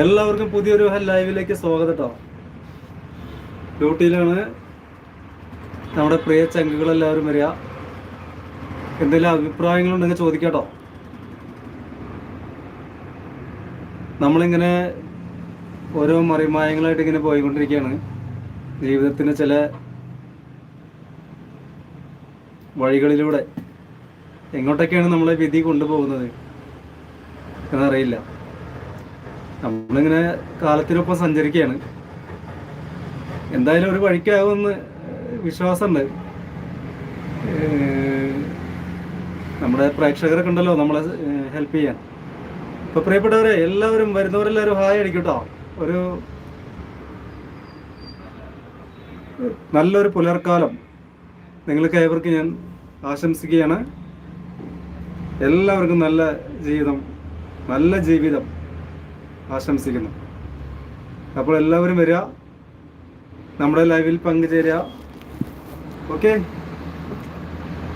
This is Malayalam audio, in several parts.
എല്ലാവർക്കും പുതിയൊരു ലൈവിലേക്ക് സ്വാഗതം കേട്ടോ ഡ്യൂട്ടിയിലാണ് നമ്മുടെ പ്രിയ ചങ്കുകളെല്ലാവരും വരിക. എന്തെങ്കിലും അഭിപ്രായങ്ങളുണ്ടെങ്കിൽ ചോദിക്കാട്ടോ. നമ്മളിങ്ങനെ ഓരോ മറിമായങ്ങളായിട്ട് ഇങ്ങനെ പോയിക്കൊണ്ടിരിക്കുകയാണ്. ജീവിതത്തിന് ചില വഴികളിലൂടെ എങ്ങോട്ടൊക്കെയാണ് നമ്മളെ വിധി കൊണ്ടുപോകുന്നത് എന്നറിയില്ല. നമ്മളിങ്ങനെ കാലത്തിനൊപ്പം സഞ്ചരിക്കുകയാണ്. എന്തായാലും ഒരു വഴിക്കാകുമെന്ന് വിശ്വാസമുണ്ട്. നമ്മുടെ പ്രേക്ഷകരൊക്കെ ഉണ്ടല്ലോ നമ്മളെ ഹെൽപ്പ് ചെയ്യാൻ. ഇപ്പൊ പ്രിയപ്പെട്ടവരെ എല്ലാവരും വരുന്നവരെല്ലാവരും ഹായ് അടിക്കട്ടോ. ഒരു നല്ലൊരു പുലർക്കാലം നിങ്ങൾക്ക് ഏവർക്ക് ഞാൻ ആശംസിക്കുകയാണ്. എല്ലാവർക്കും നല്ല ജീവിതം നല്ല ജീവിതം. ആശംസിക്കുന്നു. അപ്പോൾ എല്ലാവരും വരിക. നമ്മുടെ ലൈവിൽ പങ്കുചേരുക. ഓക്കെ?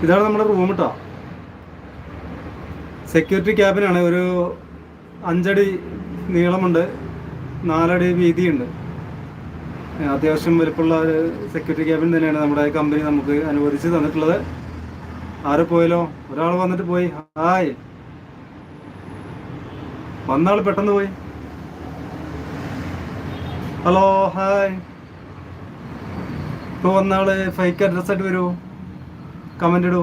ഇതാണ് നമ്മുടെ റൂം കേട്ടോ സെക്യൂരിറ്റി ക്യാബിനാണ് ഒരു അഞ്ചടി നീളമുണ്ട്. നാലടി വീതിയുണ്ട്. അത്യാവശ്യം വലുപ്പമുള്ള ഒരു സെക്യൂരിറ്റി ക്യാബിൻ തന്നെയാണ് നമ്മുടെ കമ്പനി നമുക്ക് അനുവദിച്ച് തന്നിട്ടുള്ളത്. ആരെ പോയല്ലോ? ഒരാൾ വന്നിട്ട് പോയി. ഹായ്. വന്നാൾ പെട്ടെന്ന് പോയി. ഹലോ ഹായ് ഇപ്പോൾ വന്നാൾ ഫൈക്ക് അഡ്രസ് ആയിട്ട് വരുമോ കമന്റ് ഇടൂ.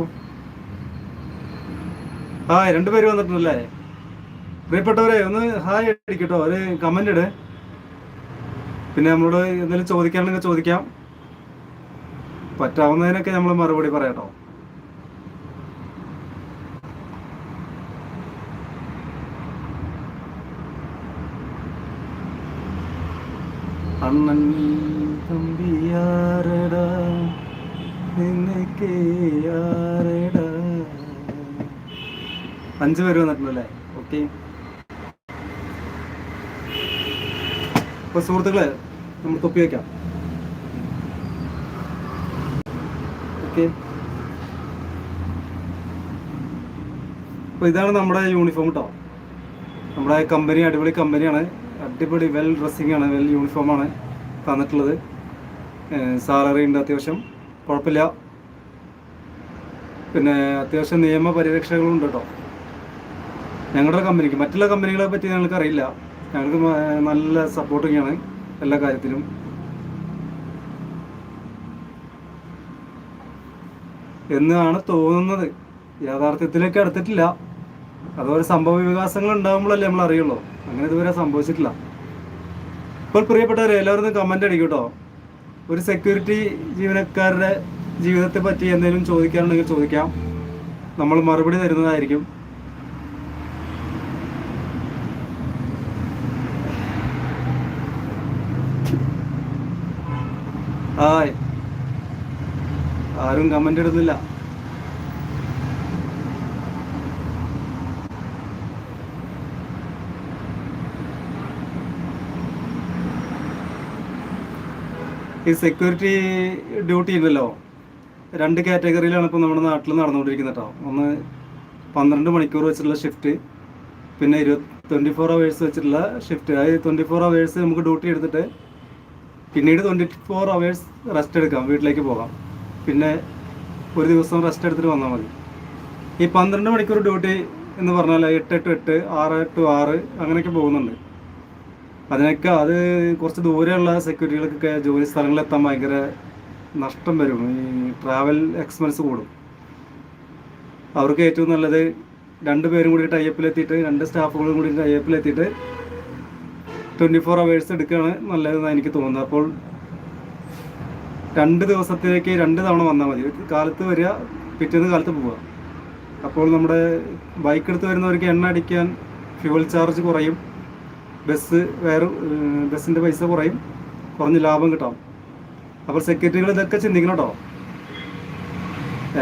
ഹായ് രണ്ടുപേര് വന്നിട്ടുണ്ടല്ലേ? പ്രിയപ്പെട്ടവരെ ഒന്ന് ഹായ് അടിക്കട്ടോ. ഒരു കമന്റ് ഇട്. പിന്നെ നമ്മളോട് എന്തെങ്കിലും ചോദിക്കാനുണ്ടെങ്കിൽ ചോദിക്കാം. പറ്റാവുന്നതിനൊക്കെ നമ്മൾ മറുപടി പറയാട്ടോ. അണ്ണൻ തമ്പിയാരടാ? നിനക്ക് ആരടാ? അഞ്ചു പേര് വന്നിട്ടുണ്ടല്ലേ? ഓക്കെ അപ്പൊ സുഹൃത്തുക്കളെ നമ്മൾ തൊപ്പി വയ്ക്കാം ഓക്കെ അപ്പൊ ഇതാണ് നമ്മുടെ യൂണിഫോം കേട്ടോ നമ്മുടെ കമ്പനി അടിപൊളി കമ്പനിയാണ് അടിപൊളി വെൽ ഡ്രസ്സിംഗ് ആണ് വെൽ യൂണിഫോമാണ് തന്നിട്ടുള്ളത്. സാലറി ഉണ്ട് അത്യാവശ്യം. കുഴപ്പമില്ല. പിന്നെ അത്യാവശ്യം നിയമ പരിരക്ഷകളുണ്ട് കേട്ടോ. ഞങ്ങളുടെ കമ്പനിക്ക് മറ്റുള്ള കമ്പനികളെ പറ്റി ഞങ്ങൾക്ക് അറിയില്ല ഞങ്ങൾക്ക് നല്ല സപ്പോർട്ടിംഗ് ആണ് എല്ലാ കാര്യത്തിലും. എന്നാണ് തോന്നുന്നത്. യാഥാർത്ഥ്യത്തിലേക്ക് അടുത്തിട്ടില്ല. അതുപോലെ സംഭവ വികാസങ്ങൾ ഉണ്ടാകുമ്പോഴല്ലേ നമ്മൾ അറിയുള്ളൂ അങ്ങനെ ഇതുവരെ സംഭവിച്ചിട്ടില്ല. ഇപ്പോൾ പ്രിയപ്പെട്ടവരെ എല്ലാവരും കമന്റ് അടിക്കും കേട്ടോ. ഒരു സെക്യൂരിറ്റി ജീവനക്കാരുടെ ജീവിതത്തെ പറ്റി എന്തെങ്കിലും ചോദിക്കാനുണ്ടെങ്കിൽ ചോദിക്കാം. നമ്മൾ മറുപടി തരുന്നതായിരിക്കും. ആരും കമന്റ് ഇടുന്നില്ല. ഈ സെക്യൂരിറ്റി ഡ്യൂട്ടി ഉണ്ടല്ലോ. രണ്ട് കാറ്റഗറിയിലാണ് ഇപ്പോൾ നമ്മുടെ നാട്ടിൽ നടന്നുകൊണ്ടിരിക്കുന്നത് കേട്ടോ ഒന്ന് പന്ത്രണ്ട് മണിക്കൂർ വെച്ചിട്ടുള്ള ഷിഫ്റ്റ് പിന്നെ ഇരുപത് ട്വന്റി ഫോർ അവേഴ്സ് വെച്ചിട്ടുള്ള ഷിഫ്റ്റ് അതായത് ട്വന്റി ഫോർ അവേഴ്സ് നമുക്ക് ഡ്യൂട്ടി എടുത്തിട്ട് പിന്നീട് ട്വന്റി ഫോർ അവേഴ്സ് റെസ്റ്റ് എടുക്കാം വീട്ടിലേക്ക് പോകാം. പിന്നെ ഒരു ദിവസം റെസ്റ്റ് എടുത്തിട്ട് വന്നാൽ മതി. ഈ പന്ത്രണ്ട് മണിക്കൂർ ഡ്യൂട്ടി എന്ന് പറഞ്ഞാൽ എട്ട് ടു എട്ട് ആറ് ടു ആറ് അങ്ങനെയൊക്കെ പോകുന്നുണ്ട്. അതിനൊക്കെ അത് കുറച്ച് ദൂരെയുള്ള സെക്യൂരിറ്റികൾക്കൊക്കെ ജോലി സ്ഥലങ്ങളിലെത്താൻ ഭയങ്കര നഷ്ടം വരും. ഈ ട്രാവൽ എക്സ്പെൻസ് കൂടും. അവർക്ക് ഏറ്റവും നല്ലത് രണ്ട് പേരും കൂടി ടൈപ്പിലെത്തിയിട്ട് രണ്ട് സ്റ്റാഫുകളും കൂടി ടൈപ്പിലെത്തിയിട്ട് ട്വന്റി ഫോർ അവേഴ്സ് എടുക്കുകയാണ് നല്ലതെന്ന് എനിക്ക് തോന്നുന്നത്. അപ്പോൾ രണ്ട് ദിവസത്തേക്ക് രണ്ട് തവണ വന്നാൽ മതി. കാലത്ത് വരിക പിറ്റേന്ന് കാലത്ത് പോവുക. അപ്പോൾ നമ്മുടെ ബൈക്ക് എടുത്ത് വരുന്നവർക്ക് എണ്ണ അടിക്കാൻ ഫ്യൂവൽ ചാർജ് കുറയും. ബസ് വേറെ ബസ്സിന്റെ പൈസ കുറയും. കുറഞ്ഞ് ലാഭം കിട്ടാം. അപ്പോൾ സെക്യൂരിറ്റികൾ ഇതൊക്കെ ചിന്തിക്കണം കേട്ടോ.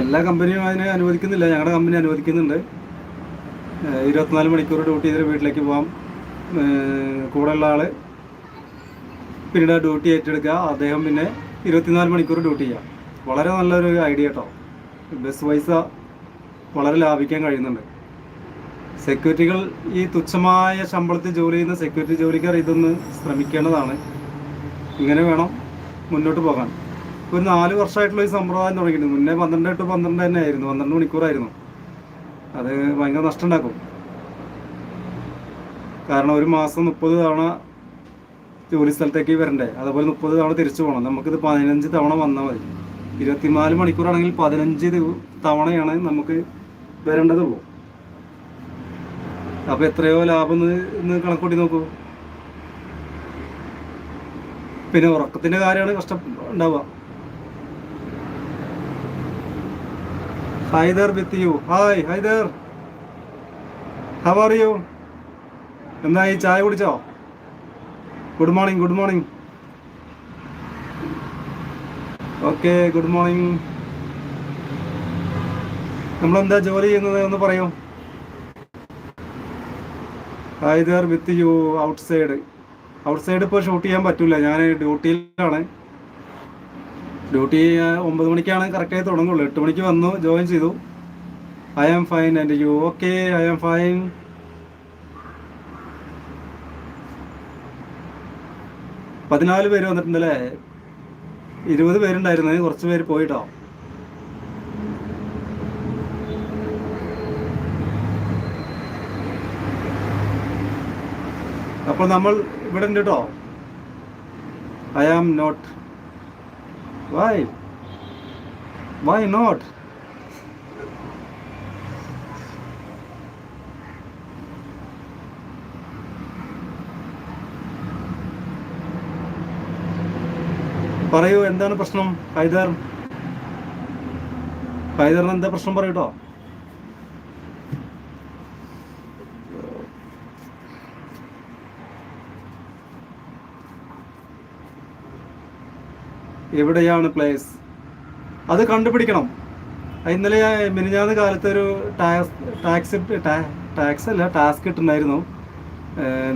എല്ലാ കമ്പനിയും അതിനെ അനുവദിക്കുന്നില്ല. ഞങ്ങളുടെ കമ്പനി അനുവദിക്കുന്നുണ്ട്. ഇരുപത്തിനാല് മണിക്കൂർ ഡ്യൂട്ടി ചെയ്തിട്ട് വീട്ടിലേക്ക് പോകാം കൂടെയുള്ള ആൾ പിന്നീട് ആ ഡ്യൂട്ടി ഏറ്റെടുക്കുക. അദ്ദേഹം പിന്നെ ഇരുപത്തിനാല് മണിക്കൂർ ഡ്യൂട്ടി ചെയ്യാം. വളരെ നല്ലൊരു ഐഡിയ കേട്ടോ. ബസ് പൈസ വളരെ ലാഭിക്കാൻ കഴിയുന്നുണ്ട്. സെക്യൂരിറ്റികൾ ഈ തുച്ഛമായ ശമ്പളത്തിൽ ജോലി ചെയ്യുന്ന സെക്യൂരിറ്റി ജോലിക്കാർ ഇതൊന്ന് ശ്രമിക്കേണ്ടതാണ്. ഇങ്ങനെ വേണം മുന്നോട്ട് പോകാൻ. ഒരു നാല് വർഷമായിട്ടുള്ള ഈ സമ്പ്രദായം തുടങ്ങിയിട്ടുണ്ട്. മുന്നേ പന്ത്രണ്ട് ടു പന്ത്രണ്ട് തന്നെ ആയിരുന്നു. പന്ത്രണ്ട് മണിക്കൂറായിരുന്നു. അത് ഭയങ്കര നഷ്ടം ഉണ്ടാക്കും കാരണം ഒരു മാസം മുപ്പത് തവണ ജോലി സ്ഥലത്തേക്ക് വരണ്ടേ. അതുപോലെ മുപ്പത് തവണ തിരിച്ചു പോകണം. നമുക്കിത് പതിനഞ്ച് തവണ വന്നാൽ മതി. ഇരുപത്തിനാല് മണിക്കൂറാണെങ്കിൽ പതിനഞ്ച് തവണയാണ് നമുക്ക് വരേണ്ടതുള്ളൂ. അപ്പൊ എത്രയോ ലാഭം എന്ന് കണക്കൂട്ടി നോക്കൂ. പിന്നെ ഉറക്കത്തിന്റെ കാര്യമാണ് കഷ്ടം ഉണ്ടാവുക. Haider with you. Hi Haider. How are you എന്നായി ചായ കുടിച്ചോ? Good morning good morning okay good morning നമ്മളെന്താ ജോലി ചെയ്യുന്നത്? എന്ന് പറയൂ. Haider with you outside outside ഇപ്പോൾ ഷൂട്ട് ചെയ്യാൻ പറ്റില്ല ഞാൻ ഡ്യൂട്ടിയിലാണ്. ഡ്യൂട്ടി ഒമ്പത് മണിക്കാണ് കറക്റ്റായി തുടങ്ങുള്ളൂ. എട്ട് മണിക്ക് വന്നു ജോയിൻ ചെയ്തു. I am fine and you okay I am fine പതിനാല് പേര് വന്നിട്ടുണ്ടല്ലേ ഇരുപത് പേരുണ്ടായിരുന്നു. കുറച്ച് പേര് പോയിട്ടോ? അപ്പോൾ നമ്മൾ ഇവിടെ ഉണ്ട് കേട്ടോ I am not why why not പറയൂ എന്താണ് പ്രശ്നം? ഹൈദർ. ഹൈദറിന് എന്താ പ്രശ്നം പറയൂട്ടോ എവിടെയാണ് പ്ലേസ് അത് കണ്ടുപിടിക്കണം. ഇന്നലെ മിനിഞ്ഞാന്ന് കാലത്ത് ഒരു ടാക്സ് ടാക്സ് ടാക്സ് അല്ല ടാസ്ക് ഇട്ടുണ്ടായിരുന്നു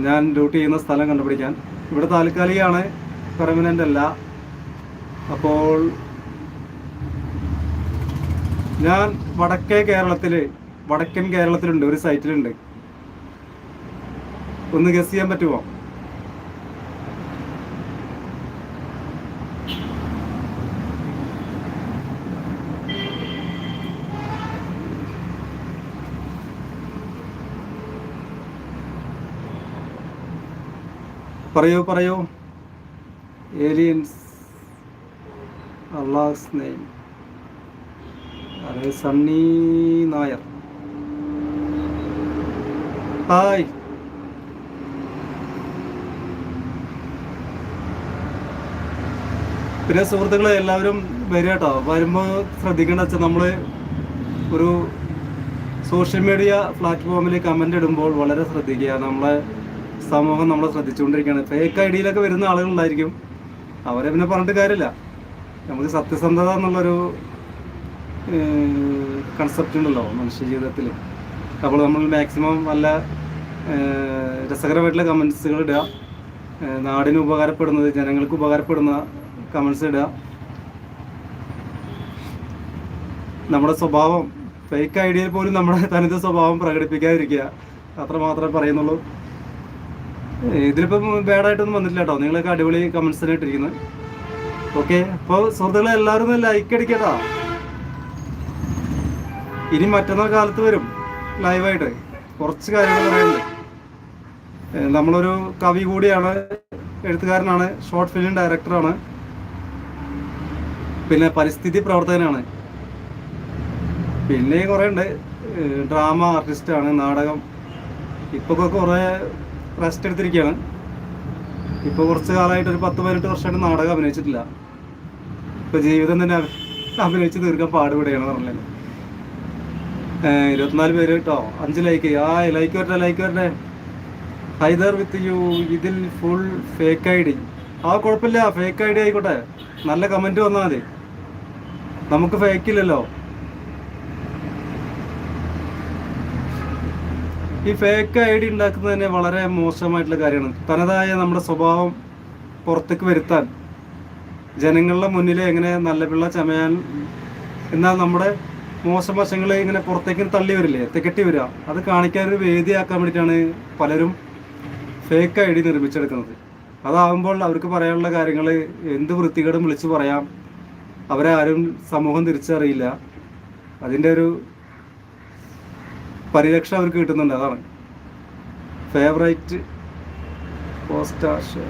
ഞാൻ ഡ്യൂട്ടി ചെയ്യുന്ന സ്ഥലം കണ്ടുപിടിക്കാൻ. ഇവിടെ താൽക്കാലികമാണ് പെർമനന്റ് അല്ല. അപ്പോൾ ഞാൻ വടക്കേ കേരളത്തിൽ വടക്കൻ കേരളത്തിലുണ്ട് ഒരു സൈറ്റിലുണ്ട് ഒന്ന് ഗസ് ചെയ്യാൻ പറ്റുമോ പറയൂ പറയൂ. ഏലിയൻസ് അള്ളാഹ്സ് നെയിം അതെ സണ്ണി നായർ ഹായ് പിന്നെ സുഹൃത്തുക്കളെ എല്ലാവരും വരിക കേട്ടോ വരുമ്പോൾ ശ്രദ്ധിക്കേണ്ട വെച്ചാൽ നമ്മൾ ഒരു സോഷ്യൽ മീഡിയ പ്ലാറ്റ്ഫോമിൽ കമന്റ് ഇടുമ്പോൾ വളരെ ശ്രദ്ധിക്കുക. നമ്മളെ സമൂഹം നമ്മളെ ശ്രദ്ധിച്ചുകൊണ്ടിരിക്കുകയാണ്. ഫേക്ക് ഐ ഡിയിലൊക്കെ വരുന്ന ആളുകളുണ്ടായിരിക്കും. അവരെ പിന്നെ പറഞ്ഞിട്ട് കാര്യമില്ല. നമുക്ക് സത്യസന്ധത എന്നുള്ളൊരു കൺസെപ്റ്റ് ഉണ്ടല്ലോ മനുഷ്യ ജീവിതത്തിൽ. അപ്പോൾ നമ്മൾ മാക്സിമം നല്ല രസകരമായിട്ടുള്ള കമൻസുകൾ ഇടുക. നാടിന് ഉപകാരപ്പെടുന്നത് ജനങ്ങൾക്ക് ഉപകാരപ്പെടുന്ന കമൻസ് ഇടുക. നമ്മുടെ സ്വഭാവം ഫേക്ക് ഐഡിയയിൽ പോലും നമ്മുടെ തനത് സ്വഭാവം പ്രകടിപ്പിക്കാതിരിക്കുക. അത്ര മാത്രമേ പറയുന്നുള്ളൂ. ഇതിലിപ്പം ബാഡായിട്ടൊന്നും വന്നിട്ടില്ല കേട്ടോ നിങ്ങളൊക്കെ അടിപൊളി കമൻസ് തന്നെ ഇട്ടിരിക്കുന്നത് ഓക്കെ അപ്പോൾ സുഹൃത്തുക്കളെ എല്ലാവരും ഒന്ന് ലൈക്ക് അടിക്കട്ടോ. ഇനി മറ്റന്നാൾ കാലത്ത് വരും ലൈവായിട്ട് കുറച്ച് കാര്യങ്ങൾ പറയാനുണ്ട്. നമ്മളൊരു കവി കൂടിയാണ് എഴുത്തുകാരനാണ് ഷോർട്ട് ഫിലിം ഡയറക്ടറാണ് പിന്നെ പരിസ്ഥിതി പ്രവർത്തകനാണ്. പിന്നെ കുറേ ഉണ്ട് ഡ്രാമ ആർട്ടിസ്റ്റാണ് നാടകം. ഇപ്പൊക്കെ കുറേ റെസ്റ്റ് എടുത്തിരിക്കുകയാണ്. ഇപ്പോൾ കുറച്ച് കാലമായിട്ട് ഒരു പത്ത് പതിനെട്ട് വർഷമായിട്ട് നാടകം അഭിനയിച്ചിട്ടില്ല. ഇപ്പോൾ ജീവിതം തന്നെ അഭിനയിച്ച് തീർക്കാൻ പാടുപെടുകയാണ് പറഞ്ഞത് ഏഹ് ഇരുപത്തിനാല് പേര് കേട്ടോ അഞ്ച് ലൈക്ക് ആ ലൈക്ക് വരട്ടെ ലൈക്ക് വരട്ടെ. ഹൈദർ വിത്ത് യു ഇതിൽ ഫുൾ ഫേക്ക് ഐ ഡി ആ കുഴപ്പമില്ല ഫേക്ക് ഐ ഡി ആയിക്കോട്ടെ. നല്ല കമന്റ് വന്നാൽ മതി. നമുക്ക് ഫേക്ക് ഈ ഫേക്ക് ഐ ഡി ഉണ്ടാക്കുന്നത് തന്നെ വളരെ മോശമായിട്ടുള്ള കാര്യമാണ്. തനതായ നമ്മുടെ സ്വഭാവം പുറത്തേക്ക് വരുത്താൻ ജനങ്ങളുടെ മുന്നിൽ എങ്ങനെ നല്ല പിള്ള ചമയാൻ എന്നാൽ നമ്മുടെ മോശം വശങ്ങൾ ഇങ്ങനെ പുറത്തേക്ക് തള്ളി വരില്ലേ തികട്ടി വരിക. അത് കാണിക്കാൻ ഒരു വേദിയാക്കാൻ വേണ്ടിയിട്ടാണ് പലരും ഫേക്ക് ഐ ഡി നിർമ്മിച്ചെടുക്കുന്നത്. അതാവുമ്പോൾ അവർക്ക് പറയാനുള്ള കാര്യങ്ങൾ എന്ത് വൃത്തികേടും വിളിച്ചു പറയാം. അവരെ ആരും സമൂഹം തിരിച്ചറിയില്ല. അതിന്റെ ഒരു പരിരക്ഷ അവർക്ക് കിട്ടുന്നുണ്ട് അതാണ്. Favourite പോസ്റ്റാഷ്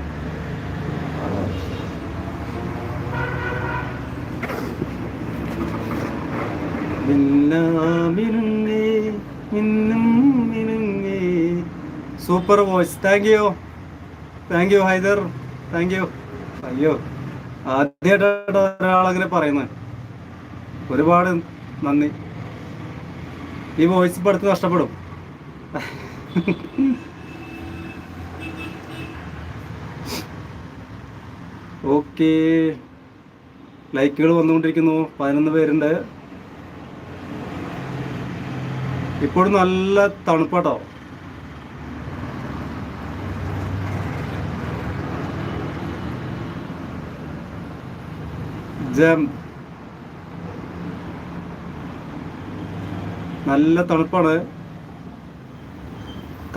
super voice thank you thank you Haider thank you അയ്യോ ആദ്യമായിട്ടാണ് ഒരാളങ്ങനെ പറയുന്നത്. ഒരുപാട് നന്ദി. ഈ വോയിസ് ഇപ്പം അടുത്ത് നഷ്ടപ്പെടും. ഓക്കെ. ലൈക്കുകൾ വന്നുകൊണ്ടിരിക്കുന്നു. പതിനൊന്ന് പേരുണ്ട്. ഇപ്പോഴും നല്ല തണുപ്പാട്ടോ. ജം. നല്ല തണുപ്പാണ്.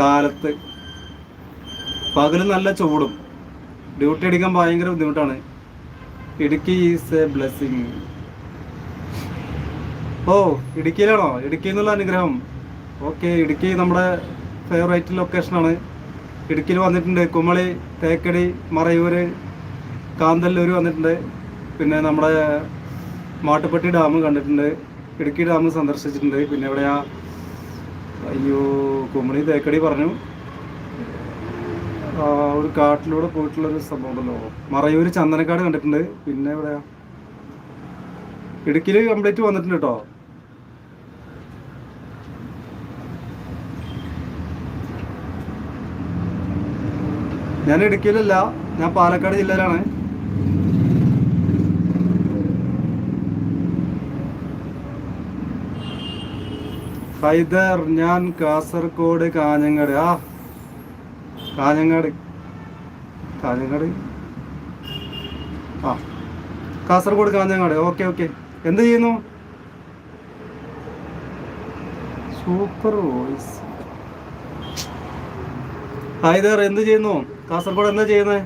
കാലത്ത്. പകൽ നല്ല ചൂടും. ഡ്യൂട്ടി അടിക്കാൻ ഭയങ്കര ബുദ്ധിമുട്ടാണ്. ഇടുക്കി ഈസ് എ ബ്ലെസ്സിങ് ഓ ഇടുക്കിയിലാണോ? ഇടുക്കി എന്നുള്ള അനുഗ്രഹം. ഓക്കെ ഇടുക്കി നമ്മുടെ ഫേവറേറ്റ് ലൊക്കേഷനാണ് ഇടുക്കിയിൽ വന്നിട്ടുണ്ട്. കുമളി തേക്കടി മറയൂർ കാന്തല്ലൂർ വന്നിട്ടുണ്ട്. പിന്നെ നമ്മുടെ മാട്ടുപ്പെട്ടി ഡാം കണ്ടിട്ടുണ്ട്. ഇടുക്കി ഡാം സന്ദർശിച്ചിട്ടുണ്ട്. പിന്നെ ഇവിടെ ആ അയ്യോ കുമളി തേക്കടി പറഞ്ഞു. ഒരു കാട്ടിലൂടെ പോയിട്ടുള്ളൊരു സംഭവം ഉണ്ടല്ലോ. മറയൂർ ചന്ദനക്കാട് കണ്ടിട്ടുണ്ട്. പിന്നെ ഇവിടെ ഇടുക്കിയിൽ കംപ്ലീറ്റ് വന്നിട്ടുണ്ട് കേട്ടോ ഞാൻ ഇടുക്കിയിലല്ല ഞാൻ പാലക്കാട് ജില്ലയിലാണ്. ഹൈദർ ഞാൻ കാസർഗോഡ് കാഞ്ഞങ്ങാട്. ആ കാഞ്ഞങ്ങാട്. കാഞ്ഞങ്ങാട്? ആ കാസർഗോഡ് കാഞ്ഞങ്ങാട്. Okay okay. എന്ത് ചെയ്യുന്നു? Super voice. ഹൈദർ എന്ത് ചെയ്യുന്നു? കാസർഗോഡ് എന്താ ചെയ്യുന്നത്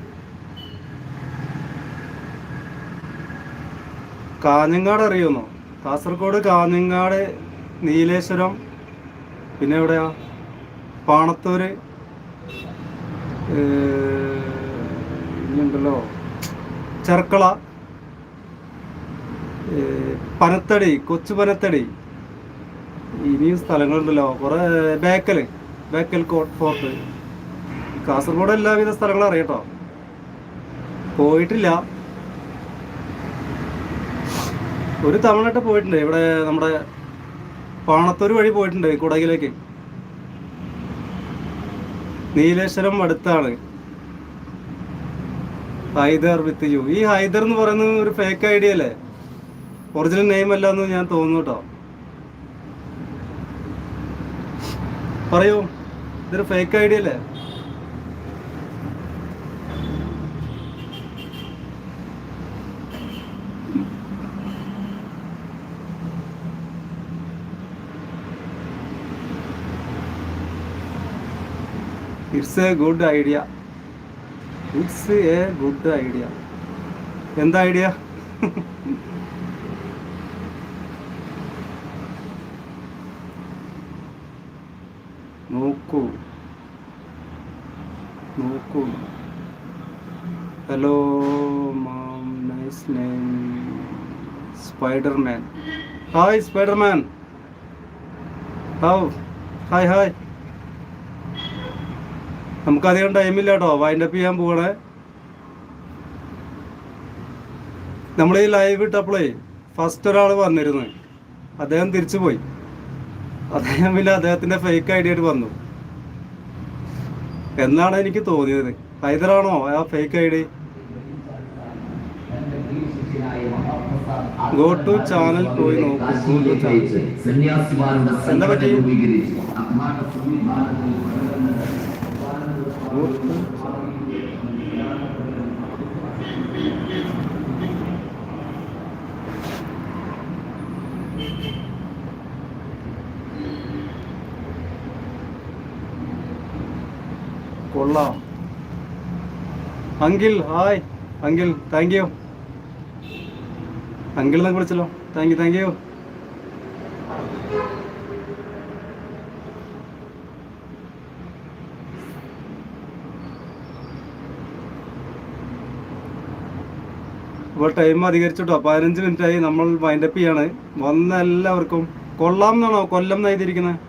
കാഞ്ഞങ്ങാട് അറിയുന്നു. കാസർഗോഡ് കാഞ്ഞങ്ങാട് നീലേശ്വരം പിന്നെ എവിടെയാ? പാണത്തൂര്. ഇനിയുണ്ടല്ലോ. ചെർക്കള. പനത്തടി കൊച്ചു പനത്തടി. ഇനിയും സ്ഥലങ്ങളുണ്ടല്ലോ. കുറെ ബേക്കൽ ബേക്കൽ കോട്ട് ഫോർട്ട്. കാസർഗോഡ് എല്ലാവിധ സ്ഥലങ്ങളും അറിയട്ടോ. പോയിട്ടില്ല. ഒരു തവണ പോയിട്ടുണ്ട്. ഇവിടെ നമ്മുടെ പാണത്തൂർ വഴി പോയിട്ടുണ്ട് കുടകിലേക്ക്. നീലേശ്വരം അടുത്താണ്. Haider with you. ഈ ഹൈദർ എന്ന് പറയുന്നത് ഒരു ഫേക്ക് ഐഡിയ അല്ലേ? ഒറിജിനൽ നെയിം അല്ല എന്ന് ഞാൻ തോന്നുന്നു കേട്ടോ പറയൂ. ഇതൊരു ഫേക്ക് ഐഡിയ അല്ലേ? It's a good idea it's a good idea എന്താ ഐഡിയ നോക്കൂ. നോക്കൂ. Hello ma'am nice name Spiderman hi Spiderman how hi hi നമുക്കധികം ടൈമില്ല കേട്ടോ വൈൻഡ് അപ്പ് ചെയ്യാൻ പോകണേ നമ്മൾ ഈ ലൈവ് ഇട്ടപ്പോഴേ ഫസ്റ്റ് ഒരാൾ വന്നിരുന്നു. അദ്ദേഹം തിരിച്ചു പോയി. അദ്ദേഹം പിന്നെ അദ്ദേഹത്തിന്റെ ഫേക്ക് ഐഡിയ ആയിട്ട് വന്നു. എന്നാണ് എനിക്ക് തോന്നിയത്. ഹൈദരാണോ ആ fake I D? Go to channel പോയി നോക്കൂ. എന്താ പറ്റി? കൊള്ളാം. Uncle hi uncle thank you അങ്കിളിനെ കുറിച്ചല്ലോ. താങ്ക് യു താങ്ക് യു ഇപ്പോൾ ടൈം അധികരിച്ചിട്ടോ. പതിനഞ്ച് മിനിറ്റ് ആയി നമ്മൾ വൈൻഡപ്പ് ചെയ്യാണ്. വന്ന എല്ലാവർക്കും കൊള്ളാം എന്നാണോ? കൊല്ലം എന്ന് എഴുതിയിരിക്കുന്നത്